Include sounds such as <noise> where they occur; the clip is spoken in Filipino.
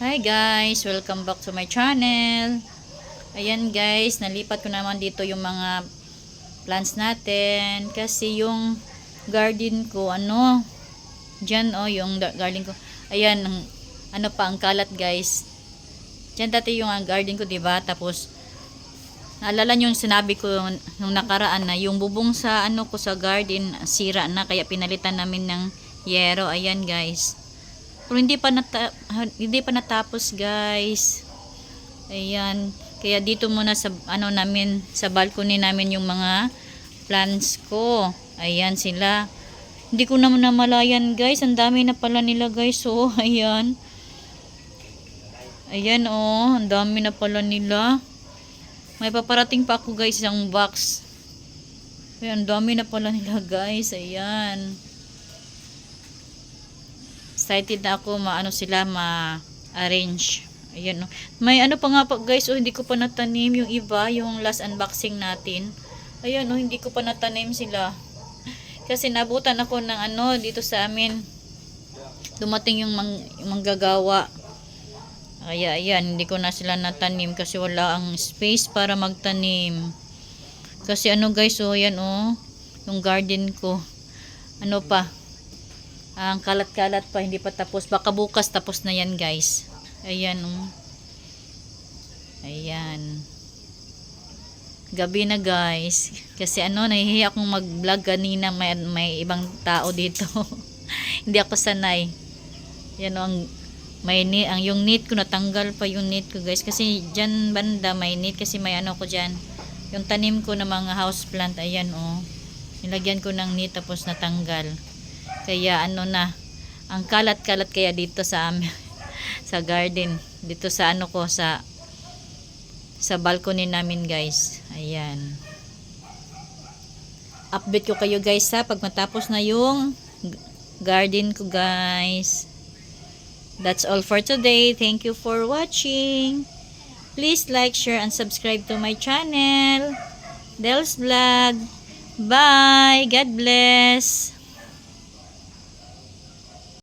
Hi guys, welcome back to my channel. Ayan guys, nalipat ko naman dito yung mga plants natin kasi yung garden ko ano, diyan oh yung garden ko. Ayan, ano pa ang kalat guys. Diyan dati yung ang garden ko, 'di ba? Tapos Naalala niyo yung sinabi ko nung nakaraan na yung bubong sa ano ko sa garden sira na kaya pinalitan namin ng yero. Ayan guys. Pero hindi pa nata hindi pa natapos guys. Ayan. Kaya dito muna sa ano namin sa balcony namin yung mga plants ko. Ayan sila. Hindi ko naman namalayan guys. Ang dami na pala nila guys. Oh, <laughs> ayan. Ayan oh, ang dami na pala nila. May paparating pa ako guys isang box. Ayan, ang dami na pala nila guys. Ayan. Excited na ako maano sila ma-arrange. Ayan. oh. May ano pa nga pa guys. Oh, hindi ko pa natanim yung iba. Yung last unboxing natin. Ayan oh, hindi ko pa natanim sila. <laughs> Kasi nabutan ako ng ano dito sa amin. Dumating yung, mang, yung manggagawa. Kaya ayan, hindi ko na sila natanim kasi wala ang space para magtanim. Kasi ano guys, oh, yan oh, yung garden ko. Ano pa? Ang kalat-kalat pa, hindi pa tapos. Baka bukas tapos na yan guys. Ayan oh. Ayan. Gabi na guys. Kasi ano, nahihiya akong mag-vlog kanina. May, may ibang tao dito. <laughs> hindi ako sanay. Yan oh, ang may need, ang yung need ko natanggal pa yung need ko guys kasi diyan banda may need kasi may ano ko diyan yung tanim ko ng mga house plant ayan oh nilagyan ko ng need tapos natanggal kaya ano na ang kalat-kalat kaya dito sa <laughs> sa garden dito sa ano ko sa sa balcony namin guys ayan update ko kayo guys ha pag matapos na yung garden ko guys That's all for today. Thank you for watching. Please like, share, and subscribe to my channel. Del's Vlog. Bye. God bless.